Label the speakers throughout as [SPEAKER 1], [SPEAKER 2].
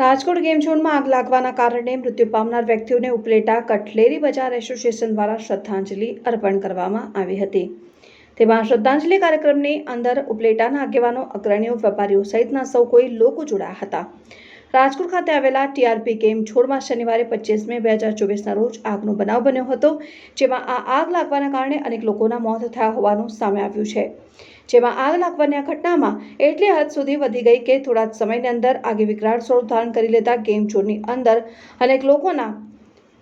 [SPEAKER 1] Rajkot game ઝોનમાં આગ લાગવાના કારણે મૃત્યુ પામનાર વ્યક્તિઓને ઉપલેટા, કટલેરી બજાર એસોસિએશન દ્વારા શ્રદ્ધાંજલિ અર્પણ કરવામાં આવી હતી. તેમાં શ્રદ્ધાંજલિ કાર્યક્રમની અંદર ઉપલેટાના આગેવાનો, અગ્રણીઓ, વેપારીઓ સહિતના સૌ કોઈ લોકો જોડાયા હતા. રાજકોટ ખાતે આવેલા ટીઆરપી ગેમ છોડમાં શનિવારે પચીસ મે બે હજાર ચોવીસના રોજ આગનો બનાવ બન્યો હતો, જેમાં આ આગ લાગવાના કારણે અનેક લોકોના મોત થયા હોવાનું સામે આવ્યું છે. જેમાં આગ લાગવાની આ ઘટનામાં એટલી હદ સુધી વધી ગઈ કે થોડા જ સમયની અંદર આગે વિકરાળ સ્વરૂપ ધારણ કરી લેતા ગેમ ચોરની અંદર અનેક લોકોના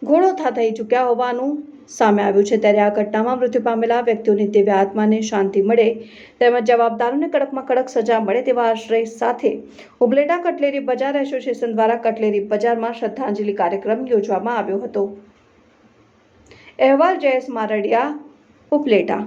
[SPEAKER 1] ઘોડો થઈ ચૂક્યા હોવાનું સામે આવ્યું છે ત્યારે આ ઘટનામાં મૃત્યુ પામેલા વ્યક્તિઓની દિવ્ય આત્માને શાંતિ મળે તેમજ જવાબદારોને કડકમાં કડક સજા મળે તેવા આશ્રય સાથે ઉબલેટા કટલેરી બજાર એસોસિએશન દ્વારા કટલેરી બજારમાં શ્રદ્ધાંજલિ કાર્યક્રમ યોજવામાં આવ્યો હતો. અહેવાલ જયેશ મારડિયા, ઉપલેટા.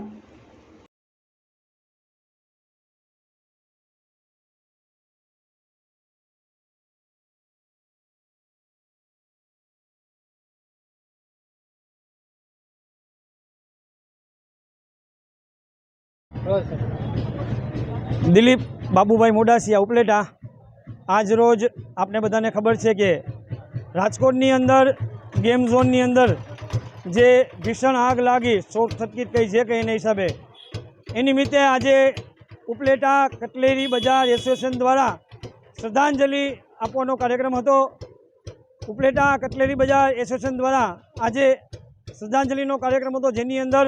[SPEAKER 2] દિલીપ બાબુભાઈ મોડાસિયા ઉપલેટા. આજ રોજ આપને બધાને ખબર છે કે રાજકોટની અંદર, ગેમ ઝોનની અંદર જે ભીષણ આગ લાગી, શોર્ટ સર્કિટ કઈ છે કે એના હિસાબે. એ નિમિત્તે આજે ઉપલેટા કટલેરી બજાર એસોસિએશન દ્વારા શ્રદ્ધાંજલિ આપવાનો કાર્યક્રમ હતો. ઉપલેટા કટલેરી બજાર એસોસિએશન દ્વારા આજે શ્રદ્ધાંજલિનો કાર્યક્રમ હતો, જેની અંદર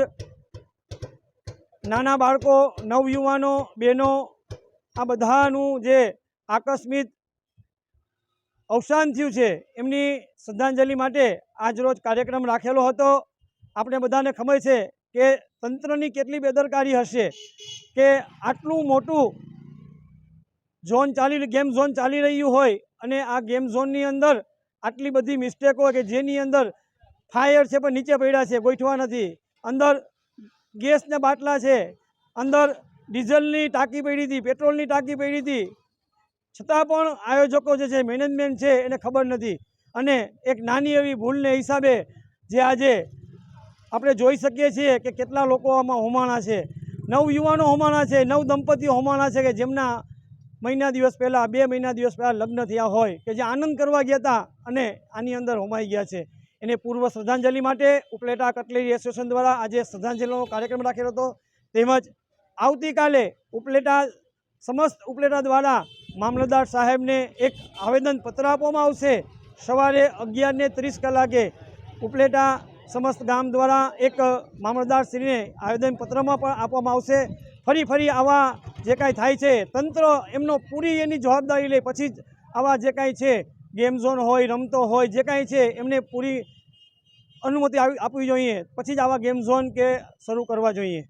[SPEAKER 2] નાના બાળકો નવયુવાનો બહેનો, આ બધાનું જે આકસ્મિક અવસાન થયું છે, એમની શ્રદ્ધાંજલિ માટે આજરોજ કાર્યક્રમ રાખેલો હતો. આપણે બધાને ખબર છે કે તંત્રની કેટલી બેદરકારી હશે કે આટલું મોટું ઝોન ચાલી, ગેમ ઝોન ચાલી રહ્યું હોય અને આ ગેમ ઝોનની અંદર આટલી બધી મિસ્ટેકો કે જેની અંદર ફાયર છે પણ નીચે પડ્યા છે, ગોઠવા નથી. અંદર ગેસના બાટલા છે. અંદર ડીઝલની ટાંકી પડી હતી, પેટ્રોલની ટાંકી પડી હતી. છતાં પણ આયોજકો જે છે, મેનેજમેન્ટ છે, એને ખબર નથી. અને એક નાની એવી ભૂલને હિસાબે જે આજે આપણે જોઈ શકીએ છીએ કે કેટલા લોકો આમાં હોમાણા છે. નવ યુવાનો હોમાણા છે, નવ દંપતીઓ હોમાણા છે કે જેમના મહિના દિવસ પહેલાં, બે મહિના દિવસ પહેલાં લગ્ન થયા હોય કે જે આનંદ કરવા ગયા હતા અને આની અંદર હોમાઈ ગયા છે. એને પૂર્વ શ્રદ્ધાંજલિ માટે ઉપલેટા કટલેરી એસોસિએશન દ્વારા આજે શ્રદ્ધાંજલિનો કાર્યક્રમ રાખેલો હતો. તેમજ આવતીકાલે ઉપલેટા, સમસ્ત ઉપલેટા દ્વારા મામલતદાર સાહેબને એક આવેદનપત્ર આપવામાં આવશે. સવારે અગિયારને ત્રીસ કલાકે ઉપલેટા, સમસ્ત ગામ દ્વારા એક મામલતદારશ્રીને આવેદનપત્રમાં પણ આપવામાં આવશે. ફરી ફરી આવા જે કાંઈ થાય છે, તંત્ર એમનો પૂરી એની જવાબદારી લે. પછી જ આવા જે કાંઈ છે ગેમ ઝોન હોય, રમતો હોય, જે કાંઈ છે, એમને પૂરી અનુમતિ આપવી જોઈએ. પછી જ આવા ગેમ ઝોન કે શરૂ કરવા જોઈએ.